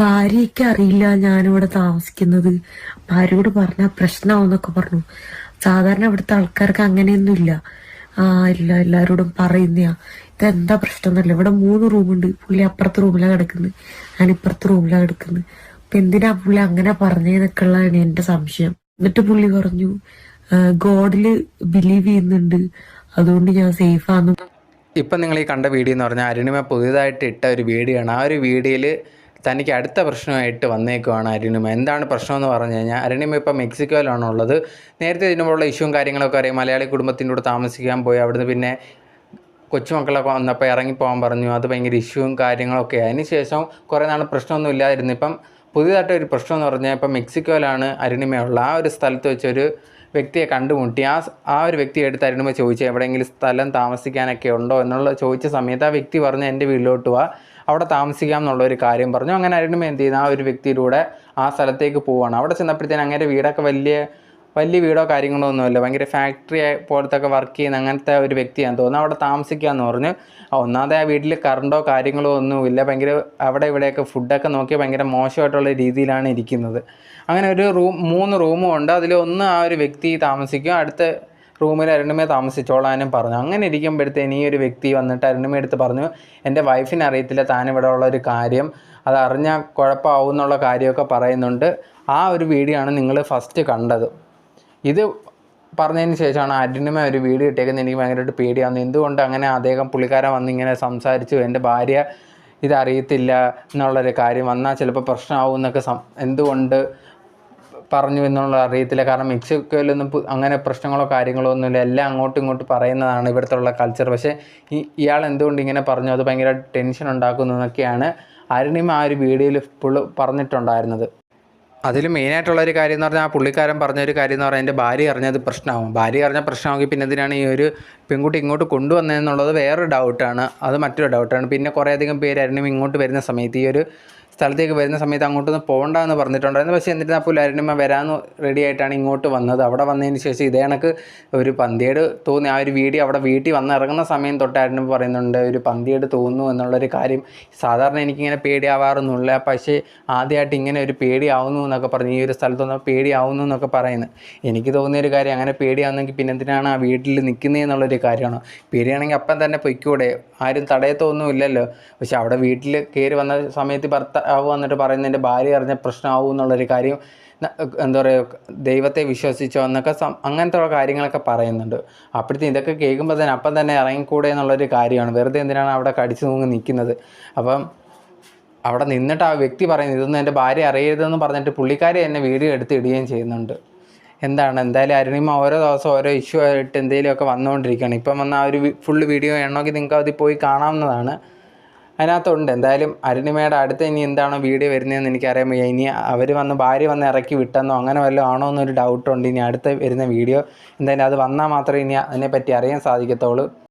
ഭാര്യയ്ക്ക് അറിയില്ല ഞാനിവിടെ താമസിക്കുന്നത്. ഭാര്യയോട് പറഞ്ഞ പ്രശ്നമാവെന്നൊക്കെ പറഞ്ഞു. സാധാരണ ഇവിടുത്തെ ആൾക്കാർക്ക് അങ്ങനെയൊന്നും ഇല്ല ആ ഇല്ല എല്ലാരോടും പറയുന്നയാ. ഇതെന്താ പ്രശ്നം എന്നല്ല ഇവിടെ മൂന്ന് റൂമുണ്ട്. പുള്ളി അപ്പുറത്തെ റൂമിലാണ് കിടക്കുന്നത് ഞാൻ ഇപ്പുറത്തെ റൂമിലാണ് കിടക്കുന്നത് അപ്പൊ എന്തിനാ പുള്ളി അങ്ങനെ പറഞ്ഞതെന്നൊക്കെ ഉള്ളതാണ് എന്റെ സംശയം. എന്നിട്ട് പുള്ളി പറഞ്ഞു ഗോഡിൽ ബിലീവ് ചെയ്യുന്നുണ്ട്. അതുകൊണ്ട് ഞാൻ സേഫ് ആണെന്ന് ഇപ്പം നിങ്ങൾ ഈ കണ്ട വീഡിയോ എന്ന് പറഞ്ഞാൽ അരുണിമ പുതിയതായിട്ട് ഇട്ട ഒരു വീഡിയോ ആണ്. ആ ഒരു വീഡിയോയിൽ തനിക്ക് അടുത്ത പ്രശ്നമായിട്ട് വന്നേക്കുവാണ് അരുണിമ. എന്താണ് പ്രശ്നം എന്ന് പറഞ്ഞു കഴിഞ്ഞാൽ അരുണിമ ഇപ്പം മെക്സിക്കോയിലാണ് ഉള്ളത് നേരത്തെ ഇതിനുള്ള ഇഷ്യൂവും കാര്യങ്ങളൊക്കെ അറിയാം. മലയാളി കുടുംബത്തിന്റെ കൂടെ താമസിക്കാൻ പോയി. അവിടുന്ന് പിന്നെ കൊച്ചുമക്കളൊക്കെ വന്നപ്പോൾ ഇറങ്ങിപ്പോകാൻ പറഞ്ഞു. അത് ഭയങ്കര ഇഷ്യൂവും കാര്യങ്ങളൊക്കെ. അതിന് ശേഷം കുറേ നാൾ പ്രശ്നമൊന്നും ഇല്ലായിരുന്നു ഇപ്പം പുതിയതായിട്ട് ഒരു പ്രശ്നം എന്ന് പറഞ്ഞാൽ ഇപ്പം മെക്സിക്കോയിലാണ് അരുണിമയുള്ള ആ ഒരു സ്ഥലത്ത് വെച്ചൊരു വ്യക്തിയെ കണ്ടുമുട്ടി. ആ ആ ഒരു വ്യക്തി എടുത്ത് അരുണിമ ചോദിച്ചു എവിടെയെങ്കിലും സ്ഥലം താമസിക്കാനൊക്കെ ഉണ്ടോ? എന്നുള്ള ചോദിച്ച സമയത്ത് ആ വ്യക്തി പറഞ്ഞു എന്റെ വീട്ടിലോട്ട് വാ. അവിടെ താമസിക്കാം എന്നുള്ള ഒരു കാര്യം പറഞ്ഞു. അങ്ങനെ അരുണിമ എന്ത് ചെയ്യുന്നു ആ ഒരു വ്യക്തിയിലൂടെ ആ സ്ഥലത്തേക്ക് പോവുകയാണ് അവിടെ ചെന്നപ്പോഴത്തേന് അങ്ങനെ വീടൊക്കെ വലിയ വലിയ വീടോ കാര്യങ്ങളോ ഒന്നുമില്ല. ഭയങ്കര ഫാക്ടറി പോലത്തെ ഒക്കെ വർക്ക് ചെയ്യുന്ന അങ്ങനത്തെ ഒരു വ്യക്തിയാണ് തോന്നുന്നു. അവിടെ താമസിക്കാമെന്ന് പറഞ്ഞു. ഒന്നാമതെ ആ വീട്ടിൽ കറണ്ടോ കാര്യങ്ങളോ ഒന്നുമില്ല. ഭയങ്കര അവിടെ ഇവിടെയൊക്കെ ഫുഡൊക്കെ നോക്കി ഭയങ്കര മോശമായിട്ടുള്ള രീതിയിലാണ് ഇരിക്കുന്നത്. അങ്ങനെ ഒരു റൂം മൂന്ന് റൂമും ഉണ്ട്. അതിലൊന്ന് ആ ഒരു വ്യക്തി താമസിക്കും. അടുത്ത റൂമിൽ അരുണിമയെ താമസിച്ചോളാനും പറഞ്ഞു. അങ്ങനെ ഇരിക്കുമ്പോഴത്തേന് ഈ ഒരു വ്യക്തി വന്നിട്ട് അരുണിമ എടുത്ത് പറഞ്ഞു എന്റെ വൈഫിന് അറിയത്തില്ല താൻ ഇവിടെ ഉള്ള ഒരു കാര്യം. അത് അറിഞ്ഞാൽ കുഴപ്പമാവും എന്നുള്ള കാര്യമൊക്കെ പറയുന്നുണ്ട്. ആ ഒരു വീഡിയോ ആണ് നിങ്ങൾ ഫസ്റ്റ് കണ്ടത്. ഇത് പറഞ്ഞതിന് ശേഷമാണ് അരുണിമ ഒരു വീഡിയോ ഇട്ടേക്കുന്നത്. എനിക്ക് ഭയങ്കരമായിട്ട് പേടിയാവുന്നു. എന്തുകൊണ്ട് അങ്ങനെ അദ്ദേഹം പുള്ളിക്കാരൻ വന്നിങ്ങനെ സംസാരിച്ചു? എന്റെ ഭാര്യ ഇതറിയത്തില്ല എന്നുള്ളൊരു കാര്യം വന്നാൽ ചിലപ്പോൾ പ്രശ്നമാവും എന്നൊക്കെ എന്തുകൊണ്ട് പറഞ്ഞു എന്നുള്ള അറിയത്തില്ല. കാരണം മെക്സിക്കോയിലൊന്നും അങ്ങനെ പ്രശ്നങ്ങളോ കാര്യങ്ങളോ ഒന്നുമില്ല. എല്ലാം അങ്ങോട്ടും ഇങ്ങോട്ടും പറയുന്നതാണ് ഇവിടുത്തെ ഉള്ള കൾച്ചർ പക്ഷേ ഈ ഇയാൾ എന്തുകൊണ്ട് ഇങ്ങനെ പറഞ്ഞു? അത് ഭയങ്കര ടെൻഷൻ ഉണ്ടാക്കുന്നു എന്നൊക്കെയാണ് അരുണിമ ആ ഒരു വീഡിയോയിൽ ഫുൾ പറഞ്ഞിട്ടുണ്ടായിരുന്നത്. അതിൽ മെയിനായിട്ടുള്ള ഒരു കാര്യം എന്ന് പറഞ്ഞാൽ ആ പുള്ളിക്കാരൻ പറഞ്ഞൊരു കാര്യം എന്ന് പറഞ്ഞാൽ എന്റെ ഭാര്യ അറിഞ്ഞത് പ്രശ്നമാവും. ഭാര്യ അറിഞ്ഞ പ്രശ്നമാക്കി പിന്നെ എന്തിനാണ് ഈ ഒരു പെൺകുട്ടി ഇങ്ങോട്ട് കൊണ്ടുവന്നതെന്നുള്ളത് വേറൊരു ഡൗട്ടാണ് അത് മറ്റൊരു ഡൗട്ടാണ് പിന്നെ കുറേയധികം പേര് അരുണിമ ഇങ്ങോട്ട് വരുന്ന സമയത്ത് ഈ ഒരു സ്ഥലത്തേക്ക് വരുന്ന സമയത്ത് അങ്ങോട്ടൊന്നും പോകണ്ട എന്ന് പറഞ്ഞിട്ടുണ്ടായിരുന്നു. പക്ഷേ എന്നിട്ട് ആ അരുണിമ വരാമെന്ന് റെഡി ആയിട്ടാണ് ഇങ്ങോട്ട് വന്നത്. അവിടെ വന്നതിന് ശേഷം ഇതേ കണക്ക് ഒരു പന്തിയേട് തോന്നി. ആ ഒരു വീഡിയോ അവിടെ വീട്ടിൽ വന്ന് ഇറങ്ങുന്ന സമയം തൊട്ട് അരുണിമ പറയുന്നുണ്ട് ഒരു പന്തിയേട് തോന്നുന്നു എന്നുള്ളൊരു കാര്യം സാധാരണ എനിക്കിങ്ങനെ പേടിയാവാറൊന്നുമില്ല. പക്ഷേ ആദ്യമായിട്ട് ഇങ്ങനെ ഒരു പേടിയാവുന്നു എന്നൊക്കെ പറഞ്ഞ് ഈ ഒരു സ്ഥലത്തൊന്നും പേടിയാവുന്നു എന്നൊക്കെ പറയുന്നത്. എനിക്ക് തോന്നിയൊരു കാര്യം അങ്ങനെ പേടിയാവുന്നെങ്കിൽ പിന്നെ എന്തിനാണ് ആ വീട്ടിൽ നിൽക്കുന്നത് എന്നുള്ളൊരു കാര്യമാണ്? പേടിയാണെങ്കിൽ അപ്പം തന്നെ പൊയ്ക്കൂടെ. ആരും തടയത്തൊന്നും ഇല്ലല്ലോ പക്ഷെ അവിടെ വീട്ടിൽ കയറി വന്ന സമയത്ത് ഭർത്താവ് വന്നിട്ട് പറയുന്നത് എന്റെ ഭാര്യ അറിഞ്ഞ പ്രശ്നമാവും എന്നുള്ളൊരു കാര്യം എന്താ പറയുക ദൈവത്തെ വിശ്വസിച്ചോ എന്നൊക്കെ അങ്ങനത്തെ കാര്യങ്ങളൊക്കെ പറയുന്നുണ്ട്. അപ്പോഴത്തെ ഇതൊക്കെ കേൾക്കുമ്പോൾ തന്നെ അപ്പം തന്നെ ഇറങ്ങിക്കൂടെ എന്നുള്ളൊരു കാര്യമാണ്. വെറുതെ എന്തിനാണ് അവിടെ കടിച്ചു തൂങ്ങി നിൽക്കുന്നത്? അപ്പം അവിടെ നിന്നിട്ട് ആ വ്യക്തി പറയുന്നത് ഇതൊന്നും എന്റെ ഭാര്യ അറിയരുതെന്ന് പറഞ്ഞിട്ട് പുള്ളിക്കാരി എന്നെ വീഡിയോ എടുത്ത് ഇടുകയും ചെയ്യുന്നുണ്ട്. എന്താണ്? എന്തായാലും അരുണിമ ഓരോ ദിവസം ഓരോ ഇഷ്യൂ ആയിട്ട് എന്തെങ്കിലുമൊക്കെ വന്നുകൊണ്ടിരിക്കുകയാണ്. ഇപ്പം വന്ന ആ ഒരു ഫുൾ വീഡിയോ വേണമെങ്കിൽ നിങ്ങൾക്ക് അതിൽ പോയി കാണാവുന്നതാണ്. അതിനകത്തുണ്ട്. എന്തായാലും അരുണിമയുടെ അടുത്ത് ഇനി എന്താണോ വീഡിയോ വരുന്നതെന്ന് എനിക്കറിയാൻ ഇനി അവർ വന്ന് ഭാര്യ വന്ന് ഇറക്കി വിട്ടെന്നോ അങ്ങനെ വല്ലതും ആണോ എന്നൊരു ഡൗട്ടുണ്ട് ഇനി അടുത്ത വരുന്ന വീഡിയോ എന്തായാലും അത് വന്നാൽ മാത്രമേ ഇനി അതിനെപ്പറ്റി അറിയാൻ സാധിക്കത്തുള്ളൂ.